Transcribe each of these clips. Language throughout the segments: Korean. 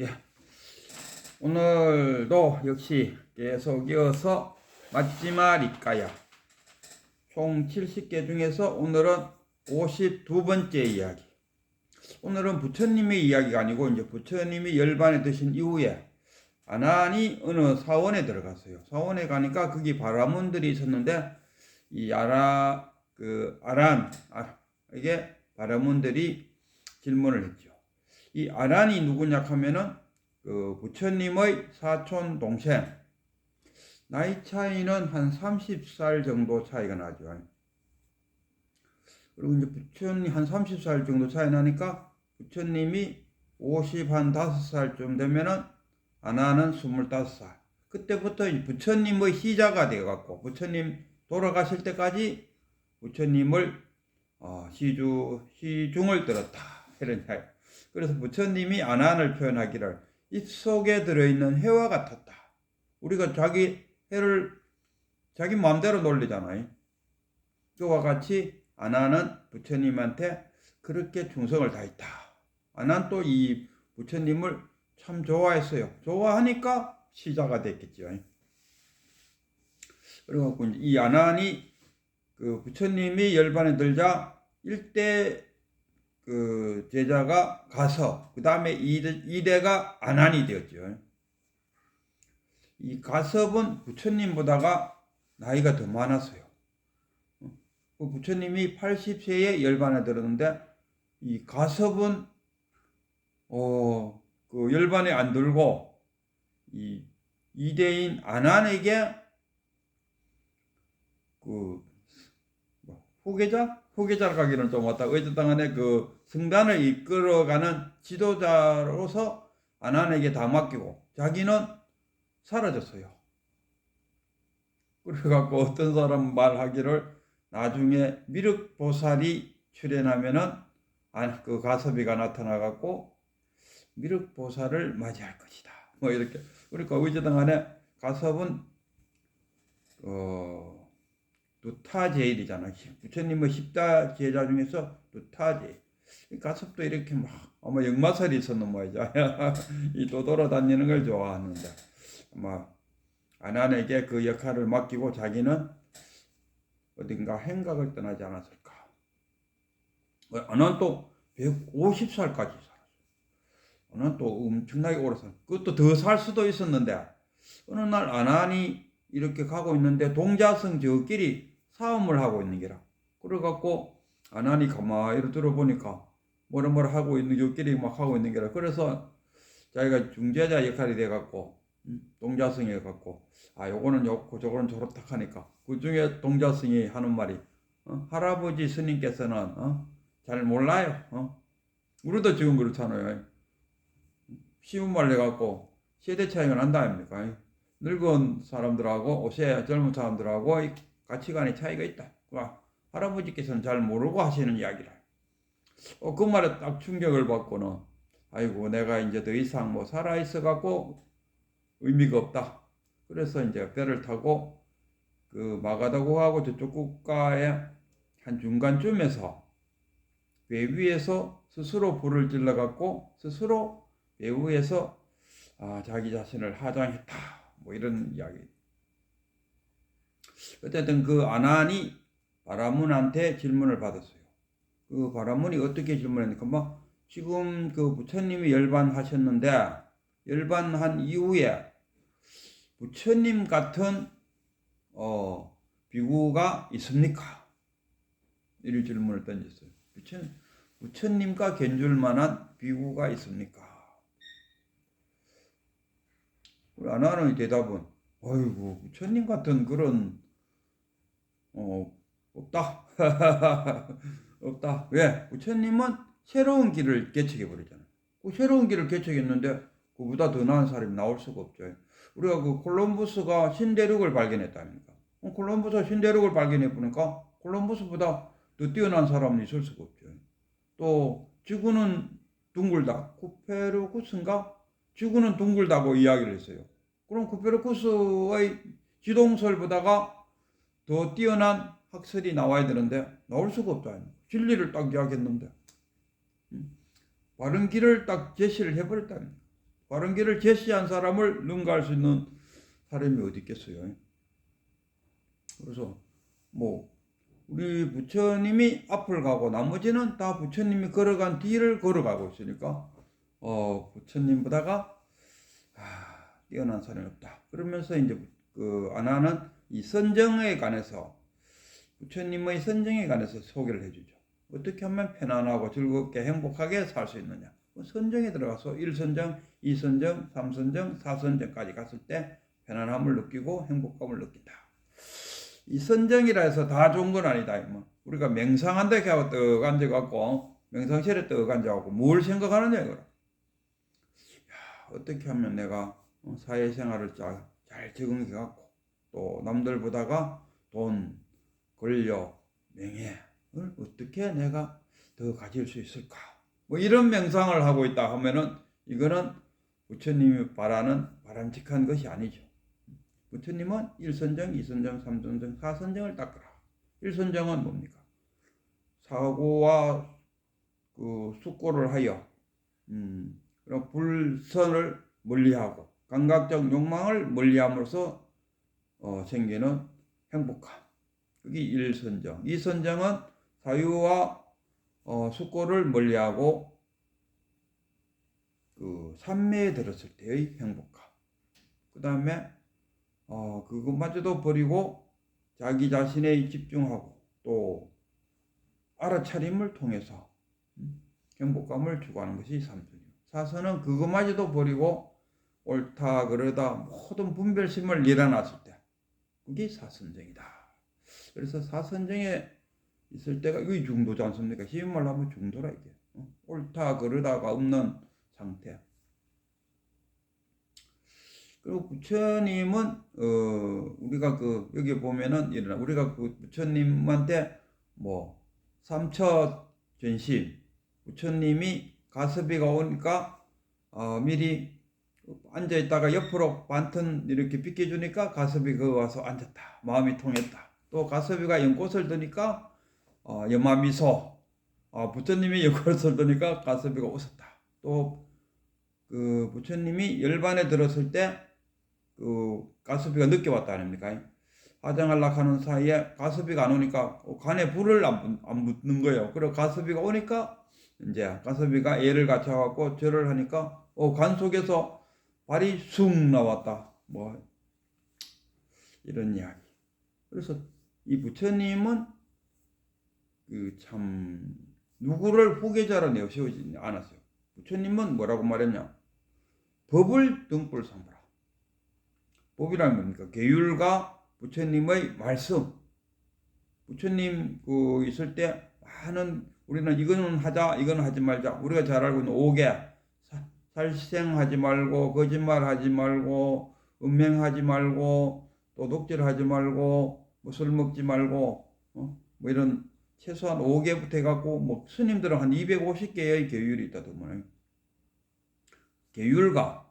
예. 오늘도 역시 계속 이어서 맞지마 리까야 총 70개 중에서 오늘은 52번째 이야기. 오늘은 부처님의 이야기가 아니고 이제 부처님이 열반에 드신 이후에 아난이 어느 사원에 들어갔어요. 사원에 가니까 거기 바라문들이 있었는데 이 아라 그 아란 아, 이게 바라문들이 질문을 했죠. 이 아란이 누구냐 하면은 그 부처님의 사촌 동생 나이 차이는 한 30살 정도 차이가 나죠. 그리고 이제 부처님 한 30살 정도 차이 나니까 부처님이 50한 5살쯤 되면은 아나는 25살. 그때부터 이 부처님의 시자가 되어 갖고 부처님 돌아가실 때까지 부처님을 어, 시주 시중을 들었다 이런 이야기. 그래서 부처님이 아난을 표현하기를 입 속에 들어있는 해와 같았다. 우리가 자기 해를 자기 마음대로 놀리잖아요. 그와 같이 아난은 부처님한테 그렇게 충성을 다했다. 아난 또이 부처님을 참 좋아했어요. 좋아하니까 시자가 됐겠죠. 그래갖고 이 아난이 그 부처님이 열반에 들자 일대 그 제자가 가서 그 다음에 이대가 아난이 되었죠. 이 가섭은 부처님보다가 나이가 더 많았어요. 그 부처님이 80세에 열반에 들었는데 이 가섭은 어, 그 열반에 안 들고 이 이대인 아난에게 그 뭐, 후계자 후계자로 가기는 좀 왔다. 어쨌든 간에 그 승단을 이끌어가는 지도자로서 아난에게 다 맡기고 자기는 사라졌어요. 그래갖고 어떤 사람 말하기를 나중에 미륵보살이 출현하면은 그 가섭이가 나타나갖고 미륵보살을 맞이할 것이다. 뭐 이렇게 그러니까 어쨌든 간에 가섭은 어 누타제일이잖아. 부처님의 십다 제자 중에서 누타제일. 가섭도 이렇게 막 아마 역마살이 있었는 모양이죠. 이또 돌아다니는 걸 좋아하는데 아마 아난에게 그 역할을 맡기고 자기는 어딘가 행각을 떠나지 않았을까. 아난 또 150살까지 살았어. 아난 또 엄청나게 오래 살. 그것도 더 살 수도 있었는데 어느 날 아난이 이렇게 가고 있는데 동자성 저끼리 싸움을 하고 있는 게라. 그래갖고 아난이 가만히 들어보니까 뭐라 뭐라 하고 있는 저끼리 막 하고 있는 게라. 그래서 자기가 중재자 역할이 돼갖고 동자성이 해갖고 아 요거는 요고 저거는 저렇다 하니까 그 중에 동자성이 하는 말이 어? 할아버지 스님께서는 어? 잘 몰라요. 어? 우리도 지금 그렇잖아요. 쉬운 말 해갖고 세대 차이가 난다 아닙니까? 늙은 사람들하고 옷에 젊은 사람들하고 가치관의 차이가 있다. 할아버지께서는 잘 모르고 하시는 이야기라. 어, 그 말에 딱 충격을 받고는 아이고 내가 이제 더 이상 뭐 살아 있어 갖고 의미가 없다. 그래서 이제 배를 타고 그 마가다고하고 저쪽 국가의 한 중간쯤에서 배 위에서 스스로 불을 질러 갖고 스스로 배 위에서 아, 자기 자신을 하장했다. 뭐 이런 이야기. 어쨌든 그 아난이 바라문한테 질문을 받았어요. 그 바라문이 어떻게 질문했니까 뭐 지금 그 부처님이 열반하셨는데 열반한 이후에 부처님 같은 어 비구가 있습니까? 이런 질문을 던졌어요. 부처, 부처님과 견줄 만한 비구가 있습니까? 아나는 대답은 어이구 부처님 같은 그런 어 없다 없다 왜 부처님은 새로운 길을 개척해 버리잖아. 그 새로운 길을 개척했는데 그보다 더 나은 사람이 나올 수가 없죠. 우리가 그 콜럼부스가 신대륙을 발견했다 아닙니까? 콜럼부스가 신대륙을 발견해 보니까 콜럼부스보다 더 뛰어난 사람은 있을 수가 없죠. 또 지구는 둥글다. 코페르쿠스인가? 지구는 둥글다고 이야기를 했어요. 그럼 코페르쿠스의 지동설 보다가 더 뛰어난 학설이 나와야 되는데 나올 수가 없다. 진리를 딱 이야기했는데 바른 길을 딱 제시를 해버렸다. 바른 길을 제시한 사람을 능가할 수 있는 사람이 어디 있겠어요? 그래서 뭐 우리 부처님이 앞을 가고 나머지는 다 부처님이 걸어간 뒤를 걸어가고 있으니까 어 부처님보다가 아, 뛰어난 사람이 없다. 그러면서 이제 그 아나는 이 선정에 관해서 부처님의 선정에 관해서 소개를 해주죠. 어떻게 하면 편안하고 즐겁게 행복하게 살 수 있느냐. 그 선정에 들어가서 1선정, 2선정, 3선정, 4선정까지 갔을 때 편안함을 느끼고 행복감을 느낀다. 이 선정이라 해서 다 좋은 건 아니다. 뭐 우리가 맹상한다 하고 떡 앉아갖고 명상실에 떡 앉아갖고 뭘 생각하느냐 이거라. 야, 어떻게 하면 내가 어, 사회생활을 잘, 잘 적응해갖고 또 남들 보다가 돈, 권력, 명예를 어떻게 내가 더 가질 수 있을까? 뭐 이런 명상을 하고 있다 하면은 이거는 부처님이 바라는 바람직한 것이 아니죠. 부처님은 1선정, 2선정, 3선정, 4선정을 닦으라. 1선정은 뭡니까? 사고와 그 숙고를 하여 음, 그런 불선을 멀리하고 감각적 욕망을 멀리함으로써 어, 생기는 행복함. 그게 1선정. 2선정은 사유와 어, 숙고를 멀리하고 그 삼매에 들었을 때의 행복함. 그 다음에 어, 그것마저도 버리고 자기 자신에 집중하고 또 알아차림을 통해서 음, 행복감을 추구하는 것이 삼선이요. 사선은 그것마저도 버리고 옳다 그러다 모든 분별심을 일어났을 때 그게 사선정이다. 그래서 사선정에 있을 때가 이게 중도지 않습니까? 쉬운 말로 하면 중도라 이게 어? 옳다 그러다가 없는 상태. 그리고 부처님은 어 우리가 그 여기 보면은 일어나 우리가 그 부처님한테 뭐 삼처 전심 부처님이 가섭이가 오니까 어 미리 앉아 있다가 옆으로 반턴 이렇게 비켜주니까 가섭이 그 와서 앉았다 마음이 통했다 또 가섭이가 연꽃을 드니까 어 연마미소 어 부처님이 연꽃을 드니까 가섭이가 웃었다 또 그 부처님이 열반에 들었을 때 그 가스비가 늦게 왔다 아닙니까? 화장하려고 하는 사이에 가스비가 안 오니까 간에 불을 안, 안 붙는 거예요. 그리고 가스비가 오니까 이제 가스비가 애를 갖춰갖고 절을 하니까 어, 간 속에서 발이 쑥 나왔다. 뭐 이런 이야기. 그래서 이 부처님은 그 참 누구를 후계자로 내세우지 않았어요. 부처님은 뭐라고 말했냐? 법을 등불 삼으라. 법이라는 뭡니까? 계율과 부처님의 말씀. 부처님 그 있을 때 많은 우리는 이거는 하자, 이거는 하지 말자. 우리가 잘 알고 있는 오개. 살생하지 말고 거짓말하지 말고 음행하지 말고 또 독질하지 말고 뭐 술 먹지 말고 어? 뭐 이런 최소한 5개부터 해갖고 뭐 스님들은 한 250개의 계율이 있다더만 계율과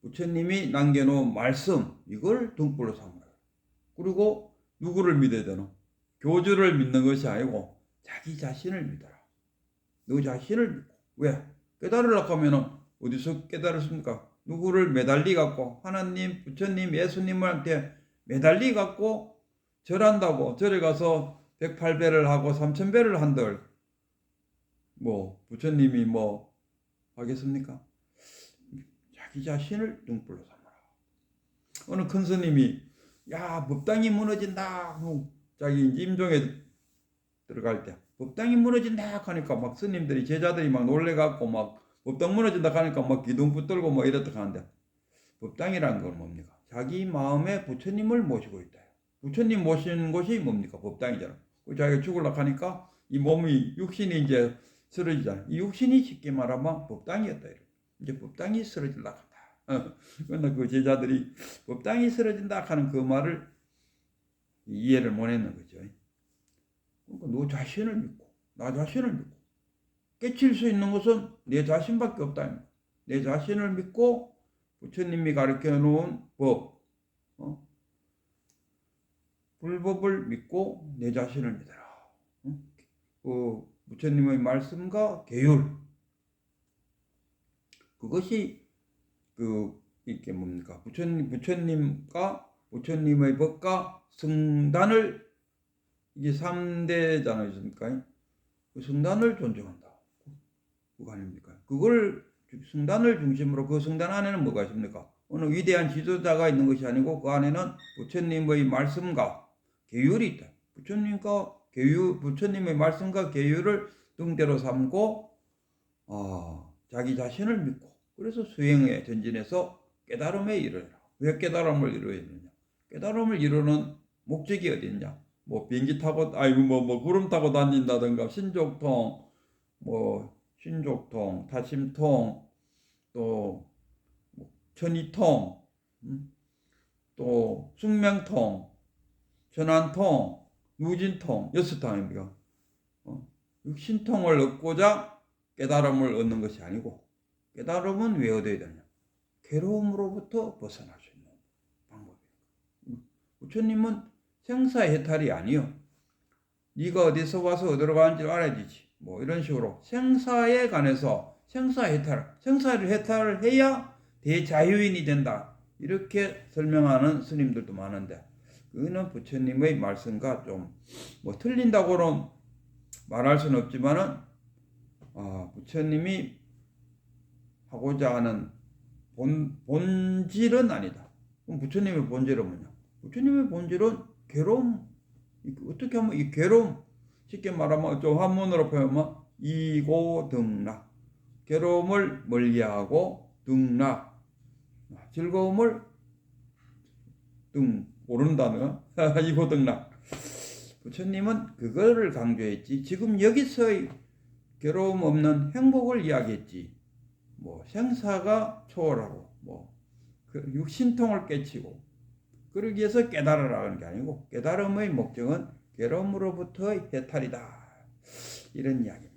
부처님이 남겨놓은 말씀 이걸 등불로 삼아요. 그리고 누구를 믿어야 되노? 교주를 믿는 것이 아니고 자기 자신을 믿어라. 너 자신을 믿고 왜? 깨달으려고 하면은 어디서 깨달았습니까? 누구를 매달리 갖고 하나님, 부처님, 예수님한테 매달리 갖고 절한다고 절에 가서 108배를 하고 3000배를 한들 뭐 부처님이 뭐 하겠습니까? 자기 자신을 등불로 삼아라. 어느 큰 스님이 야 법당이 무너진다 하고 자기 임종에 들어갈 때 법당이 무너진다 하니까 막 스님들이 제자들이 막 놀래갖고 막 법당 무너진다 하니까 막 기둥 붙들고 뭐 이랬다 하는데 법당이라는 건 뭡니까? 자기 마음에 부처님을 모시고 있다. 부처님 모시는 곳이 뭡니까? 법당이잖아. 자기가 죽으려고 하니까 이 몸이 육신이 이제 쓰러지잖아. 이 육신이 쉽게 말하면 법당이었다. 이제 법당이 쓰러질라 한다. 어, 그러나 그 제자들이 법당이 쓰러진다 하는 그 말을 이해를 못 했는 거죠. 그러니까 너 자신을 믿고 나 자신을 믿고 깨칠 수 있는 것은 내 자신밖에 없다. 내 자신을 믿고 부처님이 가르쳐 놓은 법, 어? 불법을 믿고 내 자신을 믿어라. 어? 그 부처님의 말씀과 계율, 그것이 그 이게 뭡니까 부처님 부처님과 부처님의 법과 성단을 이게 3대잖아요, 않습니까? 그 성단을 존중한다. 그거 아닙니까? 그걸 성단을 중심으로 그 성단 안에는 뭐가 있습니까? 어느 위대한 지도자가 있는 것이 아니고 그 안에는 부처님의 말씀과 계율이 있다. 부처님과 계율, 부처님의 말씀과 계율을 등대로 삼고 아, 자기 자신을 믿고 그래서 수행에 전진해서 깨달음에 이르라. 왜 깨달음을 이루어야 되느냐? 깨달음을 이루는 목적이 어디 있냐? 뭐 비행기 타고 아이고 뭐, 뭐 구름 타고 다닌다든가 신족통 뭐 신족통 타심통 또 뭐, 천이통 음? 또 숙명통 전환통 무진통 여섯 통입니다. 어? 육신통을 얻고자 깨달음을 얻는 것이 아니고 깨달음은 왜 얻어야 되냐? 괴로움으로부터 벗어날 수 있는 방법입니다. 음. 부처님은 생사 해탈이 아니요. 네가 어디서 와서 어디로 가는지 알아야지. 뭐 이런 식으로 생사에 관해서 생사 해탈, 생사를 해탈을 해야 대자유인이 된다. 이렇게 설명하는 스님들도 많은데 그거는 부처님의 말씀과 좀 뭐 틀린다고는 말할 수는 없지만은 아, 부처님이 하고자 하는 본, 본질은 아니다. 그럼 부처님의 본질은 뭐냐? 부처님의 본질은 괴로움. 이- 어떻게 하면 이 괴로움, 쉽게 말하면 좀 한문으로 표현하면 이고등락. 괴로움을 멀리하고 등락. 즐거움을 등 단어 이고등락. 부처님은 그거를 강조했지. 지금 여기서의 괴로움 없는 행복을 이야기했지. 뭐 생사가 초월하고 뭐그 육신통을 깨치고 그러기 위해서 깨달으라는 게 아니고 깨달음의 목적은 괴로움으로부터의 해탈이다. 이런 이야기.